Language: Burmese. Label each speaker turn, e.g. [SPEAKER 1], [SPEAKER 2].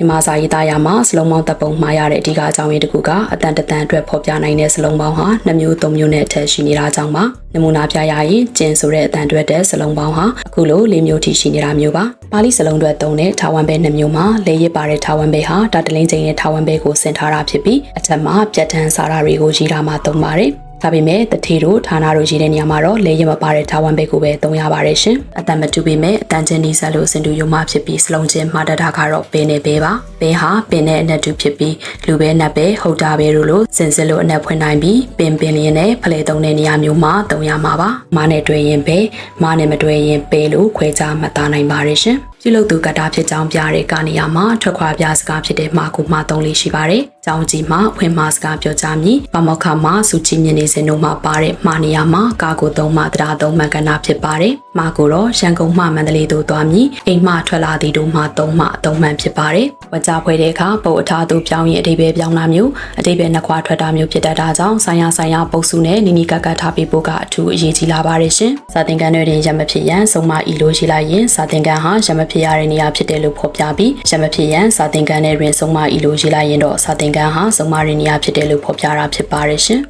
[SPEAKER 1] မြန်မာစာရေးသားရာမှာစလုံးပေါင်းတပ်ပုံမှားရတဲ့အဓိကအကြောင်းရင်းတစ်ခုကအတန်တန်အတွက်ဖော်ပြနိုင်တဲ့စလုံးပေါင်းဟာ2မျိုး3မျိုးနဲ့အထက်ရှိနေတာကြောင့်ပါနမူနာပြရရင်ကျင်ဆိုတဲ့အတန်အတွက်တဲ့စလုံးပေါင်းဟာအခုလို၄မျိုးထိရှိနေတာမျိုးပါပါဠိစလုံးအတွက်သုံးတဲ့ထာဝမ်ဘဲ2မျိုးမှာလေရစ်ပါတဲ့ထာဝမ်ဘဲဟာတာတလင်းချိန်ရဲ့ထာဝမ်ဘဲကိုဆင်ထားတာဖြစ်ပြီးအထက်မှာပြတ်တန်းစာရာတွေကိုရေးထားမှသုံးပါတယ် ဒါပေမဲ့တထေတို့ဌာနတို့ရေးတဲ့နေရာမှာတော့လေရမပါတဲ့ထာဝန်ဘက်ကိုပဲသုံးရပါတယ်ရှင်။အတန်မတူပေမဲ့အတန်ချင်းနီးစပ်လို့စင်တူရုံမှဖြစ်ပြီးစလုံးချင်းမှာတတာကတော့ပင်နေပဲပါ။ပင်ဟာပင်နဲ့အနက်တူဖြစ်ပြီးလူပဲနတ်ပဲဟုတ်တာပဲလို့လို့စင်စစ်လို့အနက်ဖွင့်နိုင်ပြီးပင်ပင်လျင်းနဲ့ဖလဲသုံးတဲ့နေရာမျိုးမှာသုံးရမှာပါ။မားနဲ့တွေ့ရင်ပဲမားနဲ့မတွေ့ရင်ပဲလို့ခွဲခြားမှတ်သားနိုင်ပါတယ်ရှင်။ ပြုလုပ်သူကတာဖြစ်ကြောင်းပြတဲ့ကနေရာမှာထွက်ခွာပြစကားဖြစ်တဲ့မှာကိုမှာသုံးလေးရှိပါတယ်။ကြောင်းကြီးမှာဖွင့်မှာစကားပြောကြမည်။ပမောက္ခမှာစုကြည်မြင်နေစဉ်တို့မှာပါတဲ့မှာနေရာမှာကာကိုသုံးမှတရားသုံးမှန်ကဏ္ဍဖြစ်ပါတယ်။မှာကိုတော့ရန်ကုန်မှမန္တလေးတို့သွားမည်။အိမ်မှထွက်လာသည်တို့မှသုံးမှအသုံးမှန်ဖြစ်ပါတယ်။ ဝကြဖွဲတဲ့အခါပုတ်အထားသူပြောင်းရင်အတိပယ်ပြောင်းတာမျိုးအတိပယ်နှစ်ခွာထွက်တာမျိုးဖြစ်တတ်တာကြောင့်ဆိုင်ရာဆိုင်ရာပုတ်စုနဲ့နီနီကက်ကက်ထားပြီးဖို့ကအထူးအရေးကြီးလာပါတယ်ရှင်။စာသင်ခန်းတွေတွင်ရမဖြစ်ရန်ဆုံးမဤလိုရှိလိုက်ရင်စာသင်ခန်းဟာရမဖြစ်ရတဲ့နေရာဖြစ်တယ်လို့ဖော်ပြပြီးရမဖြစ်ရန်စာသင်ခန်းထဲတွင်ဆုံးမဤလိုရှိလိုက်ရင်တော့စာသင်ခန်းဟာဆုံးမတဲ့နေရာဖြစ်တယ်လို့ဖော်ပြတာဖြစ်ပါတယ်ရှင်။